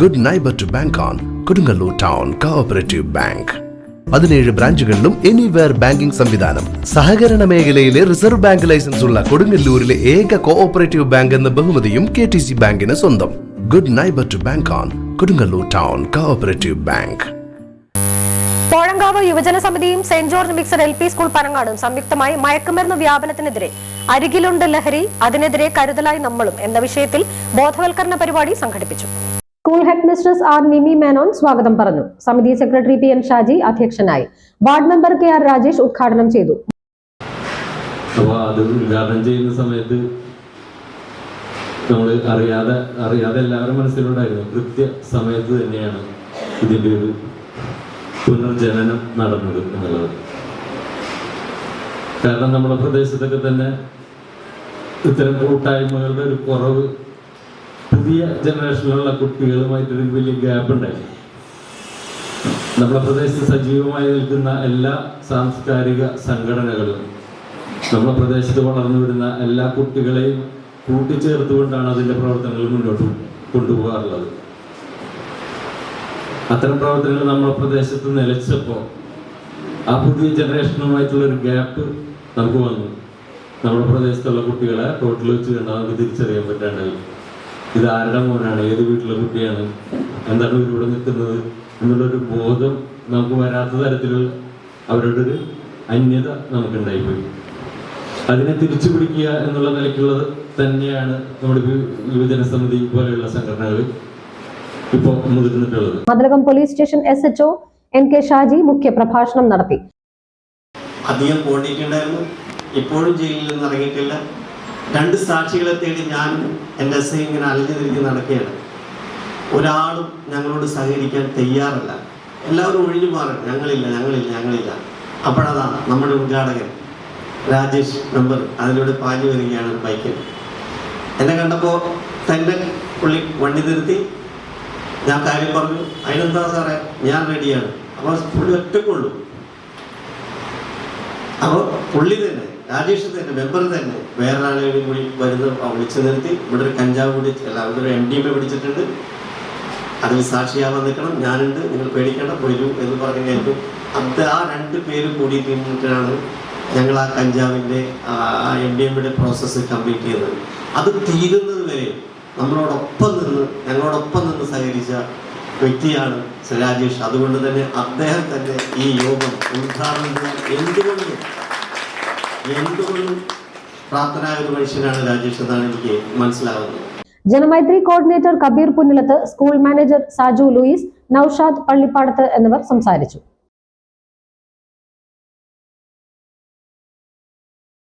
Good neighbour to bank on Kodungallur town cooperative bank പതിനേഴ് ബ്രാഞ്ചുകളിലും anywhere banking സംവിധാനം. സഹകരണ മേഖലയിലെ റിസർവ് ബാങ്ക് ലൈസൻസ് ഉള്ള കൊടുങ്ങല്ലൂരിലെ ഏക കോഓപ്പറേറ്റീവ് ബാങ്ക് എന്ന ബഹുമതിയും കെ ടി സി ബാങ്കിന് സ്വന്തം. Good neighbour to bank on Kodungallur town cooperative bank Kozhankavu യുവജന സമിതിയും saint George mixed L P school പനങ്ങാടും സംയുക്തമായി മയക്കുമരുന്ന് വ്യാപനത്തിനെതിരെ അരികിലുണ്ട് ലഹരി അതിനെതിരെ കരുതലായി നമ്മളും എന്ന വിഷയത്തിൽ ബോധവൽക്കരണ പരിപാടി സംഘടിപ്പിച്ചു. School head mistress R Nimi Menon സ്വാഗതം പറഞ്ഞു. സമിതി സെക്രട്ടറി പി എൻ ഷാജി അധ്യക്ഷനായി. Ward member K R Rajesh ഉദ്ഘാടനം ചെയ്തു. അപ്പോൾ അത് ചെയ്യുന്ന സമയത്ത് നമ്മൾ അറിയാതെ അറിയാതെ എല്ലാവരും മനസ്സിലുണ്ടായിരുന്നു. കൃത്യ സമയത്ത് തന്നെയാണ് ഇതിന്റെ ഒരു പുനർജനനം നടന്നത് എന്നുള്ളത്. കാരണം നമ്മുടെ പ്രദേശത്തൊക്കെ തന്നെ ഇത്തരം കൂട്ടായ്മകളുടെ ഒരു കുറവ് പുതിയ ജനറേഷനിലുള്ള കുട്ടികളുമായിട്ടൊരു വലിയ ഗ്യാപ്പ് ഉണ്ടായി. നമ്മുടെ പ്രദേശത്ത് സജീവമായി നിൽക്കുന്ന എല്ലാ സാംസ്കാരിക സംഘടനകളും നമ്മുടെ പ്രദേശത്ത് വളർന്നു വരുന്ന എല്ലാ കുട്ടികളെയും കൂട്ടിച്ചേർത്തുകൊണ്ടാണ് അതിന്റെ പ്രവർത്തനങ്ങൾ മുന്നോട്ട് കൊണ്ടുപോകാറുള്ളത്. അത്തരം പ്രവർത്തനങ്ങൾ നമ്മുടെ പ്രദേശത്ത് നിലച്ചപ്പോൾ ആ പുതിയ ജനറേഷനുമായിട്ടുള്ള ഒരു ഗ്യാപ്പ് നമുക്ക് വന്നു. നമ്മുടെ പ്രദേശത്തുള്ള കുട്ടികളെ റോട്ടിൽ വെച്ച് കണ്ടാൽ നമുക്ക് തിരിച്ചറിയാൻ പറ്റാണ്ടായി. ഇത് ആരുടെ മോനാണ്? ഏത് വീട്ടിലെ കുട്ടിയാണ്? എന്താണ് ഇവരിവിടെ നിൽക്കുന്നത്? എന്നുള്ളൊരു ബോധം നമുക്ക് വരാത്ത തരത്തിലുള്ള അവരുടെ ഒരു അന്യത നമുക്കുണ്ടായിപ്പോയി. അതിനെ തിരിച്ചു പിടിക്കുക എന്നുള്ള നിലയ്ക്കുള്ളത് തന്നെയാണ് നമ്മുടെ യുവജന സമിതി പോലെയുള്ള സംഘടനകൾ ഇപ്പോൾ മുതിർന്നിട്ടുള്ളത്. Mathilakam police station S H O N K Shaji മുഖ്യ പ്രഭാഷണം നടത്തി. അധികം പോണ്ടിട്ടുണ്ടായിരുന്നു. ഇപ്പോഴും ജയിലിൽ നിന്ന് ഇറങ്ങിയിട്ടില്ല. രണ്ട് സാക്ഷികളെ തേടി ഞാൻ എന്റെ എസ് ഐ ഇങ്ങനെ അലഞ്ഞു തിരിഞ്ഞ് നടക്കുകയാണ്. ഒരാളും ഞങ്ങളോട് സഹകരിക്കാൻ തയ്യാറല്ല. എല്ലാവരും ഒഴിഞ്ഞു മാറണം ഞങ്ങളില്ല ഞങ്ങളില്ല ഞങ്ങളില്ല. അപ്പോഴതാ നമ്മുടെ ഉദ്ഘാടകൻ രാജേഷ് നമ്പർ അതിലൂടെ പാഞ്ഞു വരികയാണ് ബൈക്കിൽ എന്നെ കണ്ടപ്പോൾ തന്നെ പുള്ളി വണ്ടി നിർത്തി. ഞാൻ കാര്യം പറഞ്ഞു. അതിനെന്താ സാറേ? ഞാൻ റെഡിയാണ് അപ്പോൾ പുള്ളി ഒറ്റക്കുള്ളൂ അപ്പോൾ പുള്ളി തന്നെ രാജേഷ് തന്നെ മെമ്പർ തന്നെ. വേറൊരാളെയും കൂടി വരുന്ന വിളിച്ചു നിർത്തി. ഇവിടെ ഒരു കഞ്ചാവ് കൂടി അല്ല അവിടെ ഒരു എം ഡി എം പിടിച്ചിട്ടുണ്ട്. അതിൽ സാക്ഷിയാവാൻ നിൽക്കണം. ഞാനുണ്ട്. നിങ്ങൾ പേടിക്കേണ്ട. വരൂ എന്ന് പറഞ്ഞു കഴിഞ്ഞു അത് ആ രണ്ട് പേരും കൂടി നിന്നിട്ടാണ് ഞങ്ങൾ ആ കഞ്ചാവിന്റെ ആ എം ഡി എമ്മിയുടെ പ്രോസസ്സ് കംപ്ലീറ്റ് ചെയ്തത് അത് തീരുന്നത് വരെ നമ്മളോടൊപ്പം നിന്ന് ഞങ്ങളോടൊപ്പം നിന്ന് സഹകരിച്ച വ്യക്തിയാണ് ശ്രീ രാജേഷ്. അതുകൊണ്ട് തന്നെ അദ്ദേഹം തന്നെ ഈ യോഗം ഉദ്ഘാടനം ചെയ്യാൻ എന്തുകൊണ്ടും? ഒരു രാജേഷ് എന്നാണ് എനിക്ക് Janamaithri coordinator Kabeer Punnilath school manager Saju Louis Noushad Pallippadath എന്നിവർ സംസാരിച്ചു.